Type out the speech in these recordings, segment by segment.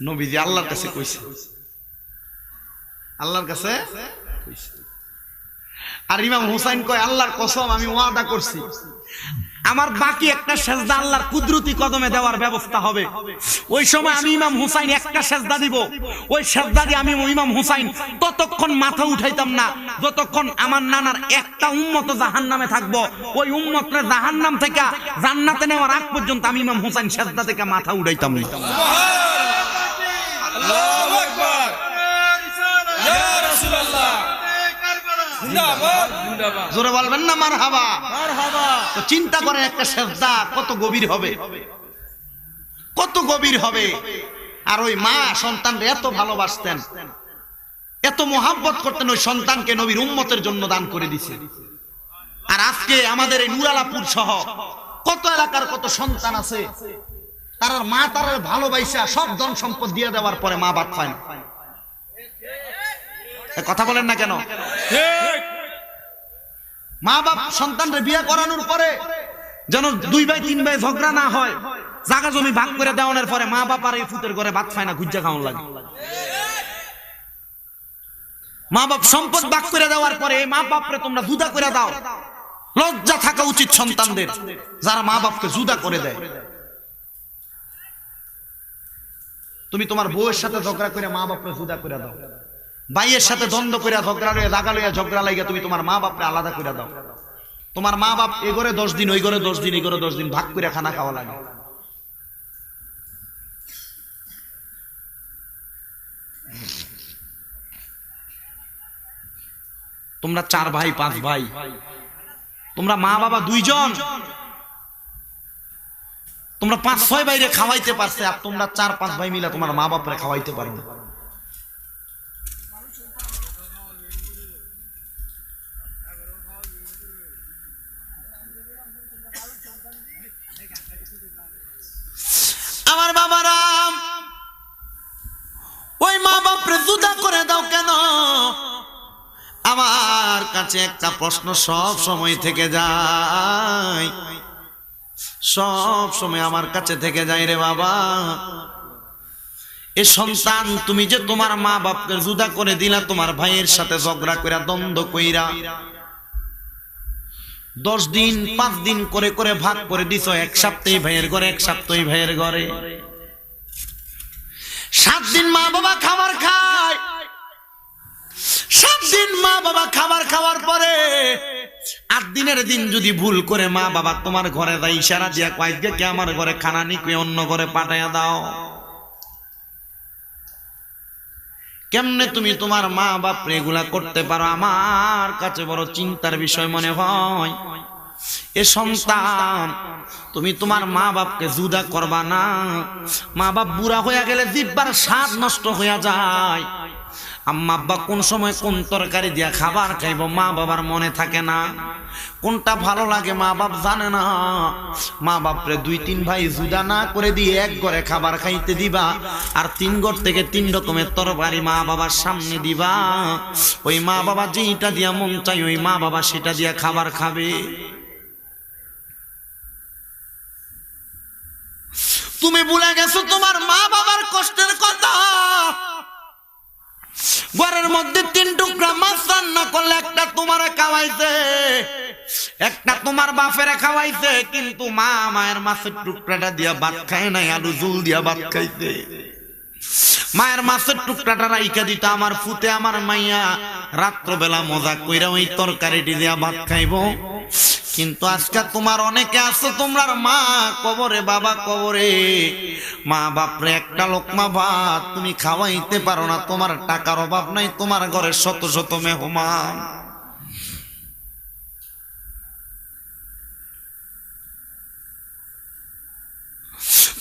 নবীজি আল্লাহর কাছে কইছে। আল্লাহর কাছে আর ইমাম হুসাইন কয়, আল্লাহর কসম, আমি ওয়াদা করছি। আমার বাকি একটা সেজদা আল্লাহর কুদরতি কদমে দেওয়ার ব্যবস্থা হবে। ওই সময় আমি ইমাম হুসাইন একটা সেজদা দিব। ওই সেজদা দিয়ে আমি ইমাম হুসাইন ততক্ষণ মাথা উঠাইতাম না। যতক্ষণ আমার নানার একটা উম্মত জাহান নামে থাকব, ওই উম্মতরে জাহান নাম থেকে জান্নাতে নেওয়ার আগ পর্যন্ত আমি ইমাম হুসাইন সেজদা থেকে মাথা উঠাইতাম না। জোরে বলবেন না মার হাবা তো চিন্তা করেন একটা সেজদা কত গভীর হবে। কত গভীর হবে। আর ওই মা সন্তানরা এত ভালোবাসতেন এত মোহাব্বত করতেন ওই সন্তানকে নবীর উম্মতের জন্য দান করে দিছে। আর আজকে আমাদের এই নুরালাপুর সহ কত এলাকার কত সন্তান আছে তার মা তার ভালোবাসা সব ধন সম্পদ দিয়ে দেওয়ার পরে মা বাদ পায় না। কথা বলেন না কেন? মা বাপ সন্তানরে বিয়ে করানোর পরে যেন দুই ভাই তিন ভাই ঝগড়া না হয় জায়গা জমি ভাগ করে দেওয়ানোর পরে মা বাপ আর এই ফুতের ঘরে ভাত খায় না গুজ্জা খাওয়ান লাগে। মা বাপ সম্পদ ভাগ করে দেওয়ার পরে এই মা বাপরে তোমরা জুদা করে দাও। লজ্জা থাকা উচিত সন্তানদের যারা মা বাপকে জুদা করে দেয়। তুমি তোমার বউয়ের সাথে ঝগড়া করে মা বাপরে জুদা করে দাও। ভাইয়ের সাথে দ্বন্দ্ব করে ঝগড়া লইয়া, রাগা লইয়া ঝগড়া লাগিয়া তুমি তোমার মা বাপরে আলাদা করে দাও। তোমার মা বাপ এ ঘরে দশ দিন, ওই ঘরে দশ দিন, এই ঘরে দশ দিন, ভাগ করে খানা খাওয়া লাগে। তোমরা চার ভাই, পাঁচ ভাই। তোমরা মা বাবা দুইজন। তোমরা পাঁচ, ছয় বাইরে খাওয়াইতে পারছে, আর তোমরা চার, পাঁচ ভাই মিলে তোমার মা বাপরে খাওয়াইতে পারো না। কাছে একটা প্রশ্ন সব সময় থেকে যায়। সব সময় আমার কাছে থেকে যায় রে বাবা। এ সন্তান, তুমি যে তোমার মা বাপকে জুদা করে দিলা, তোমার ভাইয়ের সাথে ঝগড়া কইরা, দ্বন্দ্ব কইরা, দশ দিন, পাঁচ দিন করে করে ভাগ করে দিছ এক সপ্তাহে ভাইয়ের ঘরে, এক সপ্তাহে ভাইয়ের ঘরে। সাত দিন মা বাবা খাবার খায়। মা বাবা খাবার খাওয়ার পরে আট দিনের দিন যদি ভুল করে মা বাবা তোমার ঘরে দেয় ইশারা দিয়া কয়েককে কে আমার ঘরে খানা নিকে অন্য ঘরে পাঠাইয়া দাও। কেমনে তুমি তোমার মা বাপ এগুলা করতে পারো? আমার কাছে বড় চিন্তার বিষয় মনে হয়, এ সন্তান, তুমি তোমার মা বাপকে জুদা করবা না। মা বাপ বুড়া হইয়া গেলে জিব্বার স্বাদ নষ্ট হইয়া যায়। আম্মা আব্বা কোন সময় কোন তরকারি দিয়া খাবার খাইব, মা বাবার মনে থাকে না। কোনটা ভালো লাগে মা বাপ জানে না। মা বাপরে দুই তিন ভাই জুদা না করে দিয়ে এক ঘরে খাবার খাইতে দিবা আর তিন ঘর থেকে তিন রকমের তরকারি মা বাবার সামনে দিবা। ওই মা বাবা যেইটা দিয়া মন চাই ওই মা বাবা সেটা দিয়া খাবার খাবে। তুমি ভুলে গেছো তোমার মা বাবার কষ্টের কথা ঘরের মধ্যে তিন টুকরা মাছ রান্না করলে একটা তোমার খাওয়াইছে, একটা তোমার বাপের খাওয়াইছে, কিন্তু মা মায়ের মাছের টুকরাটা দিয়া ভাত খায় নাই, আলু জুল দিয়া ভাত খাইছে। মায়ের মাছের টুকরাটা রাইখা দিত আমার ফুতে আমার মাইয়া রাত্রবেলা মজা কইরা ওই তরকারিটি দিয়া ভাত খাইবো। কিন্তু আজকে তোমার অনেকে আছে তোমার মা কবরে, বাবা কবরে। মা বাপরে, একটা লোকমা ভাত তুমি খাওয়াইতে পারো না, তোমার টাকার অভাব নাই, তোমার ঘরে শত শত মেহমান।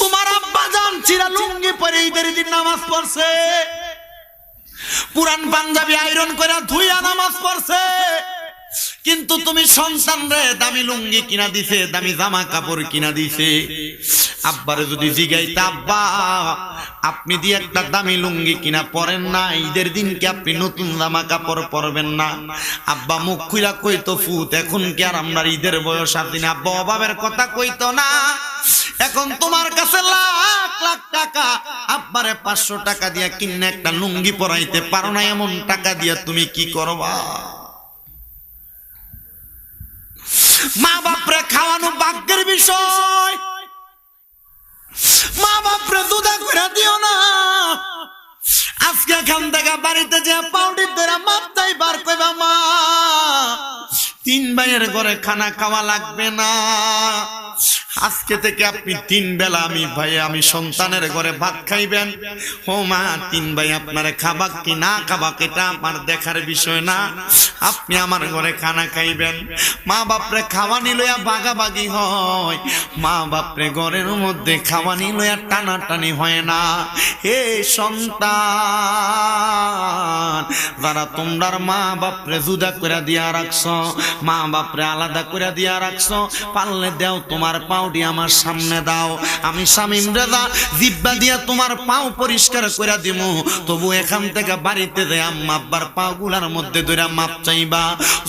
তোমার আব্বা জান চিরা লুঙ্গি পরে ঈদের দিন নামাজ পড়ছে। পুরান পাঞ্জাবি আয়রন করে ধুইয়া নামাজ পড়ছে। কিন্তু তুমি সন্তান রে, দামি লুঙ্গি কিনা দিছে, দামি জামা কাপড় কিনা দিছে। আব্বারে যদি জিগাইতে, আব্বা, আপনি দিয়ে একটা দামি লুঙ্গি কিনা পরেন না, ঈদের দিন কি আপনি নতুন জামা কাপড় পরবেন না। আব্বা মুখ খুইলা কইতো, ফুত, এখন কি আর আমরা ঈদের বয়স আপনি আব্বা অভাবের কথা কইতো না। এখন তোমার কাছে লাখ লাখ টাকা। আব্বারে পাঁচশো টাকা দিয়া কিনে একটা লুঙ্গি পরাইতে পারো না, এমন টাকা দিয়া তুমি কি করবা? মা বাপরে খাওয়ানো বাক্যের বিষয়। মা বাপরে দুধা করে দিও না। আজকে এখান থেকে বাড়িতে যে পাউডি ধরে মাপতাই বার করে মা, তিন ভাইয়ের ঘরে খানা খাওয়া লাগবে না। আজকে থেকে আপনি তিন বেলা আমি ভাই, আমি সন্তানের ঘরে ভাত খাইবেন। ও মা, তিন ভাই, আপনার খাবাক কি না খাবাক এটা আমার দেখার বিষয় না। আপনি আমার ঘরে খানা খাইবেন। মা বাপরে খাওয়ানি লইয়া বাগাবাগি হয়। মা বাপরে ঘরের মধ্যে খাওয়ানি লইয়া টানাটানি হয় না। হে সন্তান, যারা তোমরার মা বাপরে জুদা করে দিয়া রাখছ, মা বাপরে আলাদা করে দিয়া রাখছ, পারলে দেও তোমার পাউডি আমার সামনে দাও। আমি স্বামী রেদা জিব্বা দিয়া তোমার পাও পরিষ্কার করে দিব তবু এখান থেকে বাড়িতে দে আম্মা আব্বার পাও গুলার মধ্যে ধরে মাপ চাইবা।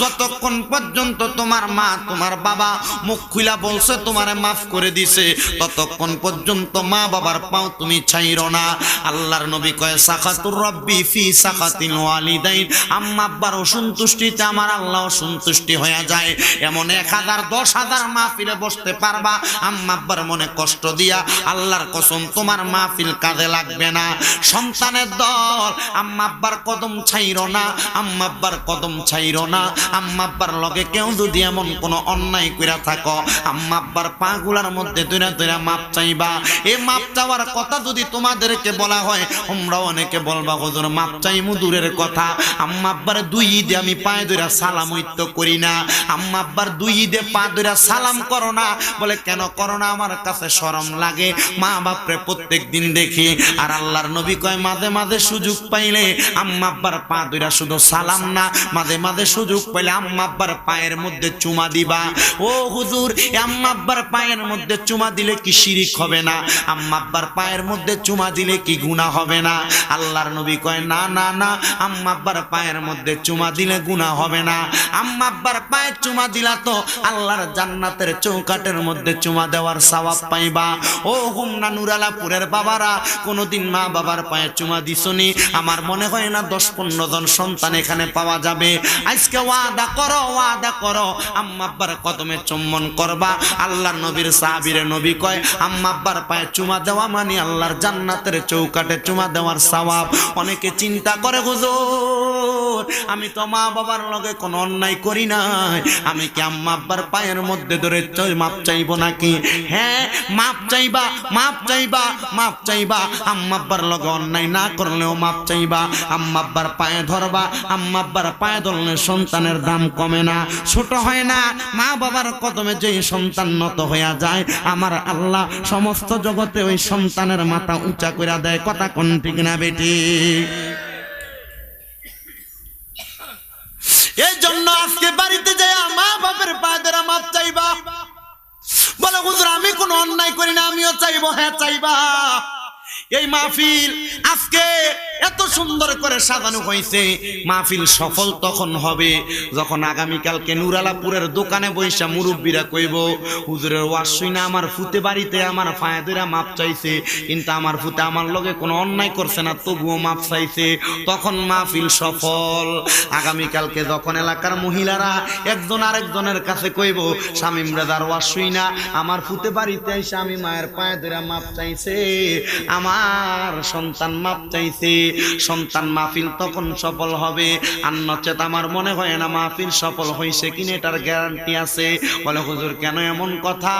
যতক্ষণ পর্যন্ত তোমার মা, তোমার বাবা মুখ খুলা বলছে, তোমারে মাফ করে দিছে, ততক্ষণ পর্যন্ত মা বাবার পাও তুমি ছাইরো না। আল্লাহর নবী কয়, সাখাতুর রব্বি ফি সাখাতিল ওয়ালিদাইন। আম্মা আব্বার অসন্তুষ্টিতে আমার আল্লাহ অসন্তুষ্টি হয়ে যায়। এমন এক হাজার, দশ হাজার মাহফিলে বসতে পারবা আম্মা আব্বার মনে কষ্ট দিয়া আল্লাহর কসম, তোমার মাহফিল কাজে লাগবে না। সন্তানের দল, আম্মা আব্বার কদম ছাইরো না, আম্মা আব্বার কদম ছাইরো না। আম্মা আব্বার লগে কেউ যদি এমন কোনো অন্যায় কইরা থাকো, আম্মা আব্বার পাগুলার মধ্যে দৈরা দৈরা মাপ চাইবা। এ মাপ চাওয়ার কথা যদি তোমাদেরকে বলা হয় তোমরা অনেকে বলবা, হুজুর, মাপ চাইমু দূরের কথা। আম্মা আব্বার দুই ঈদে আমি পায়ে দৈরা সালাম ঐত্য করি না। আম্মা আব্বার দুই ঈদে পা দৈরা সালাম করো না। বলে, কেন করো না আমার কাছে শরম লাগে। মা বাপরে প্রত্যেক দিন দেখি, আর আল্লাহর নবী কয়, মাঝে মাঝে সুযোগ পাইলে আম্মা আব্বার পা দৈরা শুধু সালাম না, মাঝে মাঝে সুযোগ পাইলে আম্মা আব্বার পায়ের মধ্যে চুমা দিবা। ও হুজুর আম্মা আব্বার পায়ের মধ্যে চুমা দিলে কি শিরিক হবে না? আম্মা আব্বার পায়ের মধ্যে চুমা দিলে কি গুণা হবে না? আল্লাহর নবী কয়, না না না, আম্মা আব্বার পায়ের মধ্যে চুমা দিলে গুণা হবে না। আম্মা আব্বার পায়ে চুমা দিলা তো আল্লাহর জান্নাতের চৌকাটের মধ্যে চুমা দেওয়ার সওয়াব পাইবা। ও হুমনা নুরালাপুরের বাবারা, কোনোদিন মা বাবার পায়ে চুমা দিছনি আমার মনে হয় না দশ পনেরো জন সন্তান এখানে পাওয়া যাবে। আজকে ওয়াদা করো ওয়াদা করো। আম্মা আব্বার কদমে চুম্বন করবা। আল্লাহর নবীর সাহাবীরে নবী কয়, আম্মা আব্বার পায়ে চুমা দেওয়া মানে আল্লাহর জান্নাতের চৌকাটে চুমা দেওয়ার সওয়াব। অনেকে চিন্তা করে, হুজুর, আমি তো মা বাবার লগে কোনো অন্যায় করি নাই। আমি কি আম্মা আব্বার পায়ের মধ্যে ধরে মাপ চাইব নাকি? হ্যাঁ মাপ চাইবা মাপ চাইবা মাপ চাইবা। আম্মা আব্বার লগে অন্যায় না করলেও মাপ চাইবা। আম্মা আব্বার পায়ে ধরবা, আম্মা আব্বার পায়ে ধরলে সন্তানের দাম কমে না। ছোট হয় না, মা বাবার কদমে যেই সন্তান নত হইয়া যায়, আমার আল্লাহ সমস্ত জগতে ওই সন্তানের মাথা উঁচা করে দেয়। কথা কোন ঠিক না বেটি? এই জন্য আজকে বাড়িতে যাই মা বাবার পায়ে ধরে মাপ চাইবা। বলে হুজুর আমি কোনো অন্যায় করি না আমিও চাইব হ্যাঁ চাইবা। এই মাহফিল আজকে এত সুন্দর করে সাজানো হয়েছে। মাহফিল সফল তখন হবে যখন আগামীকালকে নুরালাপুরের দোকানে বৈশা মুরব্বীরা কইব, হুজুরের ওয়াজ শুই না আমার ফুতে বাড়িতে আমার ফায়াদুরা মাপ চাইছে, কিন্তু আমার ফুতে আমার লগে কোনো অন্যায় করছে না, তবুও মাপ চাইছে। তখন মাহফিল সফল। আগামীকালকে যখন এলাকার মহিলারা একজন আরেকজনের কাছে কইব স্বামীম রেদার ওয়াজ শুই না আমার ফুতে বাড়িতে স্বামী মায়ের পায়ে ধরে মাপ চাইছে। আমার সন্তান মাপ চাইছে। সন্তান মাহফিল তখন সফল হবে। আর নচেত আমার মনে হয় না মাহফিল সফল হয়েছে কিনা এটার গ্যারান্টি আছে। বলে হুজুর, কেন এমন কথা?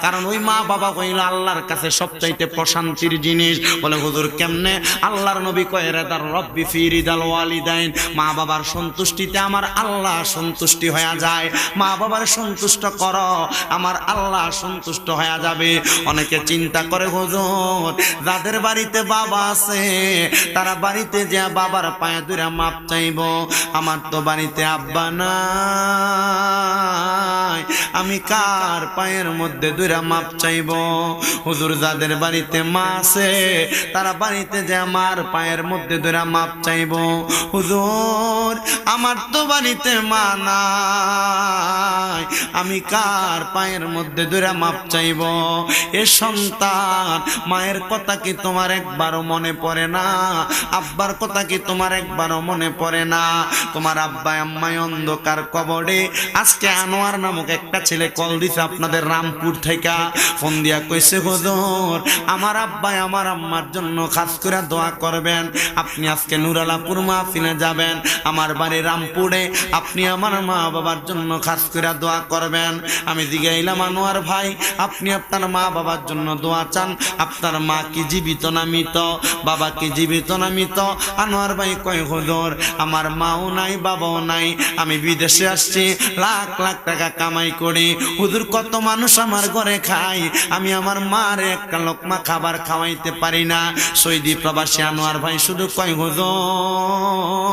কারণ ওই মা বাবা কইল, আল্লাহর কাছে সবচাইতে প্রশান্তির জিনিস। বলে হুজুর, কেমনে? আল্লাহর নবী কয়, রেদার রব্বি ফিরিদাল ওয়ালিদাইন। মা বাবার সন্তুষ্টিতে আমার আল্লাহ সন্তুষ্টি হয়ে যায়। মা বাবার সন্তুষ্ট কর, আমার আল্লাহ সন্তুষ্ট হয়ে যাবে। অনেকে চিন্তা করে, হুজুর যাদের বাড়িতে বাবা আছে। তারা বাড়িতে যে বাবার পায়ে দুরা মাপ চাইব। আমার তো বাড়িতে আব্বা নাই। আমি কার পায়ের মধ্যে দুইরা মাপ চাইব? হুজুর যাদের বাড়িতে মা আছে, তারা বাড়িতে যে আমার পায়ের মধ্যে দুইরা মাপ চাইব। হুজুর, আমার তো বাড়িতে মা নাই। আমি কার পায়ের মধ্যে দুইরা মাপ চাইব? এ সন্তান, মায়ের কথা কি তোমার একবারও মনে পড়ে না? আব্বার কথা কি তোমার একবারও মনে পড়ে না? তোমার আব্বা আম্মাই অন্ধকার কবরে। আজকে আনোয়ার নামক একটা ছেলে কল দিছে আপনাদের রামপুর থেকে। ফোন দিয়া কইছে, হুজুর, আমার আব্বাই আমার আম্মার জন্য খাস করে দোয়া করবেন। আপনি আজকে নুরালাপুর মাহফিলে যাবেন। আমার বাড়ি রামপুরে। আপনি আমার মা বাবার জন্য খাস করে দোয়া করবেন। আমি জিগাইলাম আনোয়ার ভাই, আপনি আপনার মা বাবার জন্য দোয়া চান। আপনার মা কি জীবিত না মৃত? বাবা কি জীবিত না মৃত? আনোয়ার ভাই কয়, হুজুর, আমার মাও নাই, বাবাও নাই। আমি বিদেশে আসছি, লাখ লাখ টাকা কামাই করি। হুজুর, কত মানুষ আমার ঘরে খাই আমি আমার মার একটা লোকমা খাবার খাওয়াইতে পারি না। সৈদি প্রবাসী আনোয়ার ভাই শুধু কয়, হুজুর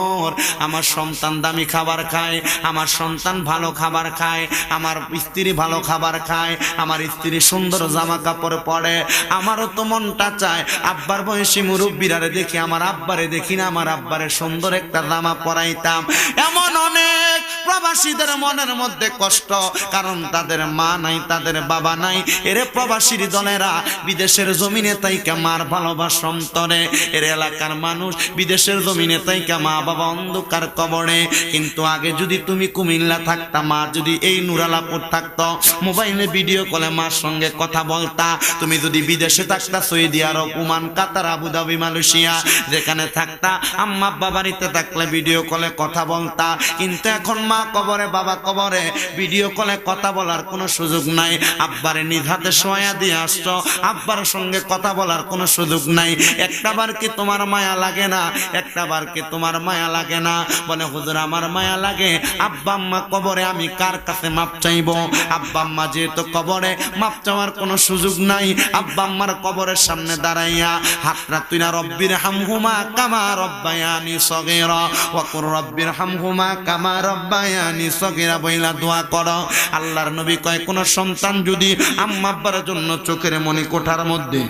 আমার সন্তান দামি খাবার খায়, আমার সন্তান ভালো খাবার খায়, আমার স্ত্রী ভালো খাবার খায়, আমার স্ত্রী সুন্দর জামা কাপড় পরে, আমারও তো মনটা চায়। আব্বার বয়সী মুরব্বীরারে দেখি, আমার আব্বারে দেখি না, আমার আব্বারে সুন্দর একটা জামা পরাইতাম। এমন অনেক প্রবাসীদের মনের মধ্যে কষ্ট, কারণ তাদের মা নাই, তাদের বাবা নাই। এরে প্রবাসীর দলেরা বিদেশের জমিনে তাইকা মার ভালোবাসা অন্তরে এর এলাকার মানুষ বিদেশের জমিনে তাইকা মা বাবা অন্ধকার কবরে। কিন্তু আগে যদি তুমি কুমিল্লা থাকতা, মা যদি এই নুরালাপুর থাকতো, মোবাইলে ভিডিও কলে মার সঙ্গে কথা বলতা। তুমি যদি বিদেশে থাকতা, Saudi Arab, Oman, Qatar, Abu Dhabi, Malaysia, যেখানে থাকতা, আম্মা আব্বা বাড়িতে থাকলে ভিডিও কলে কথা বলতা। কিন্তু এখন মা কবরে, বাবা কবরে, ভিডিও কলে কথা বলার কোনো সুযোগ নাই। আব্বারে নিজ হাতে সোয়া দিয়ে আসছো, আব্বার সঙ্গে কথা বলার কোনো সুযোগ নাই। একটা বার কি তোমার মায়া লাগে না? একটা বার কি তোমার মায়া লাগে না। বলে, হুজুর, আমার মায়া লাগে। আব্বা আম্মা কবরে আমি কার কাছে মাপ চাইব? আব্বা আম্মা যেহেতু কবরে, মাপ চাওয়ার কোনো সুযোগ নাই। আব্বা আম্মার কবরের সামনে দাঁড়াইয়া, হাতরা তুই না রব্বির হামহুমা কামা রব্বায়ানি সগেরা। ওয়াকুর রব্বির হামহুমা কামা রব্বায়ানি সগেরা। বইলা দোয়া কর। আল্লাহর নবী কয়, কোন সন্তান যদি আম্মা আব্বার জন্য চোখের মনি কোঠার মধ্যে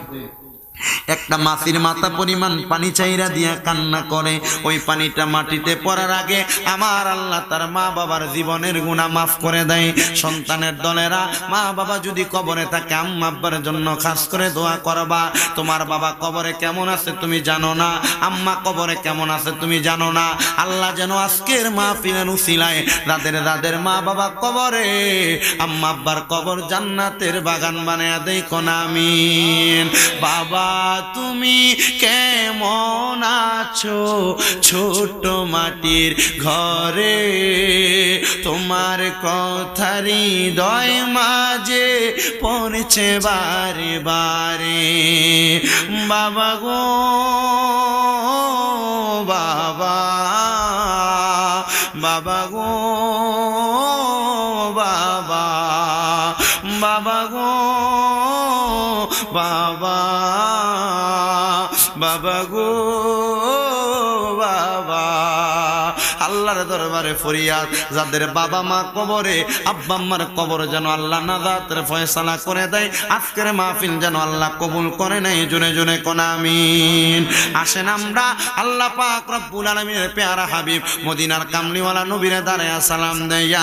একটা মাছির মাথা পরিমাণ পানি চাইরা দিয়া কান্না করে। ওই পানিটা মাটিতে পড়ার আগে আমার আল্লাহ তার মা বাবার জীবনের গুণা মাফ করে দেয়। সন্তানের দলেরা, মা বাবা যদি কবরে থাকে, আম্মা আব্বার জন্য খাস করে দোয়া করবা। তোমার বাবা কবরে কেমন আছে তুমি জানো না। আম্মা কবরে কেমন আছে তুমি জানো না। আল্লাহ যেন আজকের মাহফিলের উসিলায় যাদের যাদের মা বাবা কবরে, আম্মা আব্বার কবর জান্নাতের বাগান বানায় দেয় কোন আমিন। বাবা তুমি কেমন আছো? ছোট মাটির ঘরে তোমার কথারি দয় মাঝে পড়ছে বারে বারে বাবা গো, বাবা বাবা গো, বাবা বাবা গো। বাবা বাবা গো, বাবা। আল্লাহর দরবারে ফরিয়াদ, যাদের বাবা মা কবরে, আব্বা আম্মার কবর যেন আল্লাহ নাজাতের ফয়সালা করে দেয়, আজকের মাহফিল যেন আল্লাহ কবুল করে নেয়, জোরে জোরে কোন আমিন। আসেন আমরা আল্লাহ পাক রব্বুল আলামিনের পেয়ারা হাবিব, মদিনার কামলিওয়ালা নবীরে দাঁড়ায় সালাম দেয়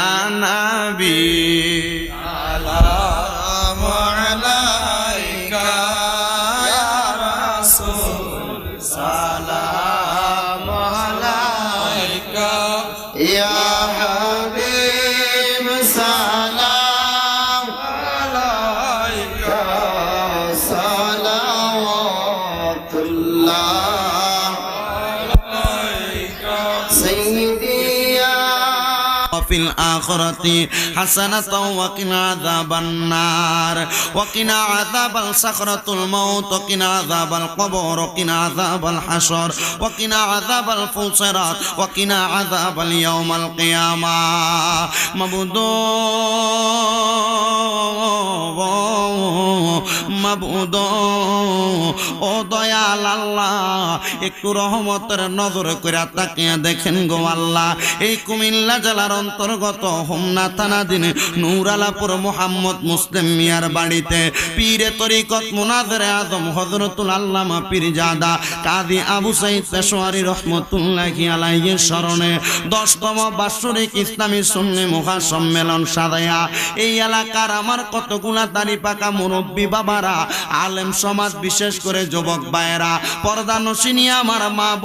নবী। يا وفي الآخرة حسنة وقنا عذاب النار وقنا عذاب الصخرة الموت وقنا عذاب القبر وقنا عذاب الحشر وقنا عذاب الفصرات وقنا عذاب اليوم القيامة مبدو মাবুদ ও দয়াল আল্লাহ একটু রহমতের নজর করে তাকিয়ে দেখেন গো আল্লাহ এই কুমিল্লা জেলার অন্তর্গত হোমনা থানাধীন নূরালাপুর মোহাম্মদ মুসলিম মিয়ার বাড়িতে পীরে তরিকত মুনাজরে আজম হজরতুল আল্লামা পীরজাদা কাদি আবু সাইদ পেশোয়ারি রহমতুল্লাহি আলাইহির স্মরণে দশতম বাৎসরিক ইসলামী সুন্নি মহা সম্মেলন সাজায়া এই এলাকার আমার কতগুলা দাড়ি পাকা মুরব্বী বাবারা, আলেম সমাজ, বিশেষ করে যুবক ভাইয়েরা পর্দা নসিনী আমার মা